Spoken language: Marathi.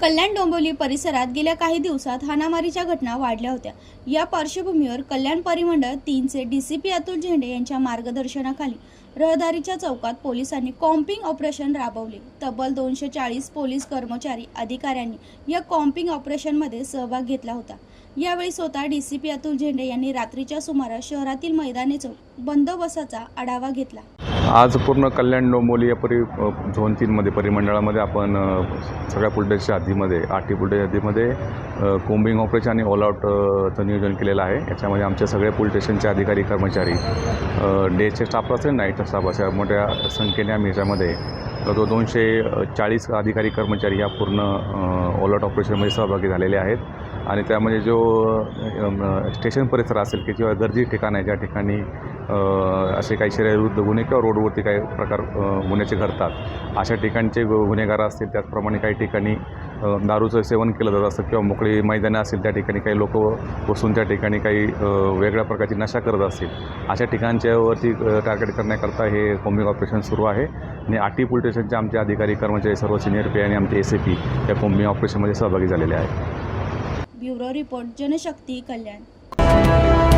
कल्याण डोंबिवली परिसरात गेल्या काही दिवसात हाणामारीच्या घटना वाढल्या होत्या. या पार्श्वभूमीवर कल्याण परिमंडळ तीनचे डीसीपी अतुल झेंडे यांच्या मार्गदर्शनाखाली रहदारीच्या चौकात पोलिसांनी कॉम्पिंग ऑपरेशन राबवले. तब्बल दोनशे चाळीस पोलीस कर्मचारी अधिकाऱ्यांनी या कॉम्पिंग ऑपरेशनमध्ये सहभाग घेतला होता. यावेळी स्वतः डीसीपी अतुल झेंडे यांनी रात्रीच्या सुमारास शहरातील मैदानी चौक बंदोबस्ताचा आढावा घेतला. आज पूर्ण कल्याण डोंबोली या परि झोन तीनमध्ये परिमंडळामध्ये आपण सगळ्या पुलटेच्या आधीमध्ये आठी पुलटेच्या आधीमध्ये अ, कोम्बिंग ऑपरेशन आणि ऑल आउटचं नियोजन केलेलं आहे. याच्यामध्ये आमचे सगळे पोलीस स्टेशनचे अधिकारी कर्मचारी डेचे स्टाफ असेल नाईटचा स्टाफ असेल मोठ्या संख्येने आम्ही याच्यामध्ये तो दोनशे चाळीस अधिकारी कर्मचारी या पूर्ण ऑल आउट ऑपरेशनमध्ये सहभागी झालेले आहेत. आणि त्यामध्ये जो स्टेशन परिसर असेल की किंवा गर्दी ठिकाण आहे ज्या ठिकाणी असे काही शरीरविरुद्ध गुन्हे किंवा रोडवरती काही प्रकार गुन्ह्याचे घडतात. अशा ठिकाणचे गुन्हेगार असतील त्याचप्रमाणे काही ठिकाणी दारूचं सेवन केलं जात असतं किंवा मोकळी मैदानं असतील त्या ठिकाणी काही लोक बसून त्या ठिकाणी काही वेगळ्या प्रकारची नशा करत असतील. अशा ठिकाणच्यावरती टार्गेट करण्याकरता हे कोम्बिंग ऑपरेशन सुरू आहे. आणि आटी पोलीस स्टेशनचे आमचे अधिकारी कर्मचारी सर्व सिनियर पी आणि आमचे एस ए पी या कोम्बिंग ऑपरेशनमध्ये सहभागी झालेले आहेत. Bureau report Janshakti Kalyan.